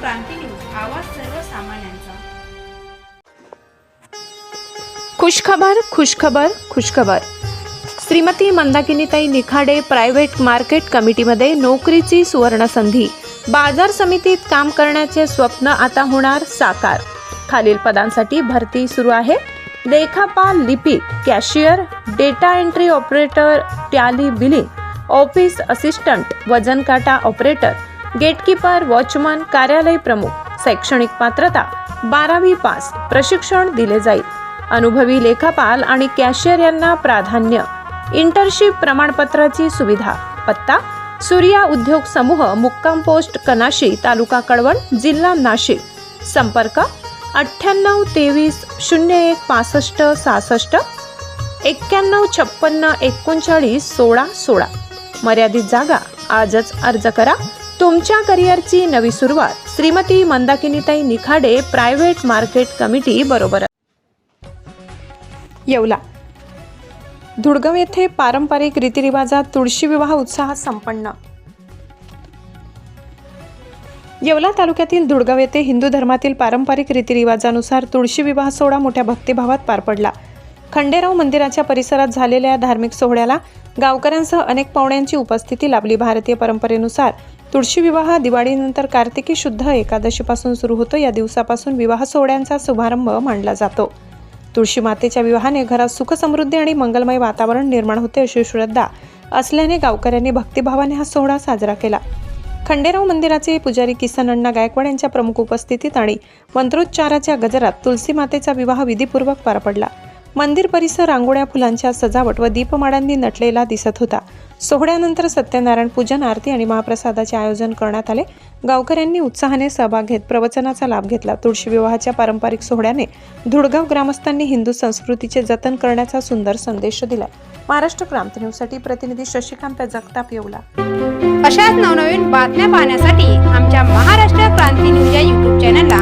क्रांती news आवाज सर्वसामान्यांचा खुशखबर खुशखबर खुशखबर. श्रीमती मंदाकिनीताई निखाडे प्रायव्हेट मार्केट कमिटीमध्ये नोकरीची सुवर्णसंधी. बाजार समितीत काम करण्याचे स्वप्न आता होणार साकार. खालील पदांसाठी भरती सुरू आहे. लेखापाल लिपिक cashier data entry operator tally billing office assistant वजन काटा ऑपरेटर गेटकीपर वॉचमन कार्यालय प्रमुख शैक्षणिक पात्रता बारावी पास प्रशिक्षण दिले जाईल. अनुभवी लेखापाल आणि कॅशियर यांना प्राधान्य. इंटर्नशिप प्रमाणपत्राची सुविधा. पत्ता सूर्या उद्योग समूह मुक्काम पोस्ट कनाशी तालुका कळवण जिल्हा नाशिक. संपर्क अठ्ठ्याण्णव तेवीस शून्य एक पासष्ट सहासष्ट एक्क्याण्णव छप्पन्न एकोणचाळीस सोळा सोळा. मर्यादित जागा आजच अर्ज करा. तुमच्या करिअरची नवी सुरुवात. Shrimati मंदाकिनीताई Nikhade private market committee बरोबर. येवला. धुडगव येथे पारंपरिक रीतिरिवाजात तुळशी विवाह उत्साहात संपन्न. येवला तालुक्यातील धुडगाव येथे हिंदू धर्मातील पारंपरिक रीतिरिवाजानुसार तुळशी विवाह सोहळा मोठ्या भक्तिभावात पार पडला. खंडेराव मंदिराच्या परिसरात झालेल्या धार्मिक सोहळ्याला गावकऱ्यांसह अनेक पाहुण्यांची उपस्थिती लाभली. भारतीय परंपरेनुसार तुळशी विवाह दिवाळीनंतर कार्तिकी शुद्ध एकादशीपासून सुरू होतो. या दिवसापासून विवाह सोहळ्यांचा शुभारंभ मानला जातो. तुळशी मातेच्या विवाहाने घरात सुखसमृद्धी आणि मंगलमय वातावरण निर्माण होते अशी श्रद्धा असल्याने गावकऱ्यांनी भक्तिभावाने हा सोहळा साजरा केला. खंडेराव मंदिराचे पुजारी किसन अण्णा गायकवाड यांच्या प्रमुख उपस्थितीत आणि मंत्रोच्चाराच्या गजरात तुलसी मातेचा विवाह विधीपूर्वक पार पडला. मंदिर परिसर रांगोळ्या फुलांच्या सजावट व दीपमाळांनी नटलेला दिसत होता. सोहळ्यानंतर सत्यनारायण पूजन आरती आणि महाप्रसादाचे आयोजन करण्यात आले. गावकऱ्यांनी उत्साहाने सहभाग घेत प्रवचनाचा लाभ घेतला. तुळशी विवाहाच्या पारंपरिक सोहळ्याने धुडगाव ग्रामस्थांनी हिंदू संस्कृतीचे जतन करण्याचा सुंदर संदेश दिला. महाराष्ट्र क्रांती न्यूजसाठी प्रतिनिधी शशिकांत जगताप येवला. अशाच नवनवीन बातम्या पाहण्यासाठी आमच्या महाराष्ट्र क्रांती न्यूज या युट्यूब चॅनलला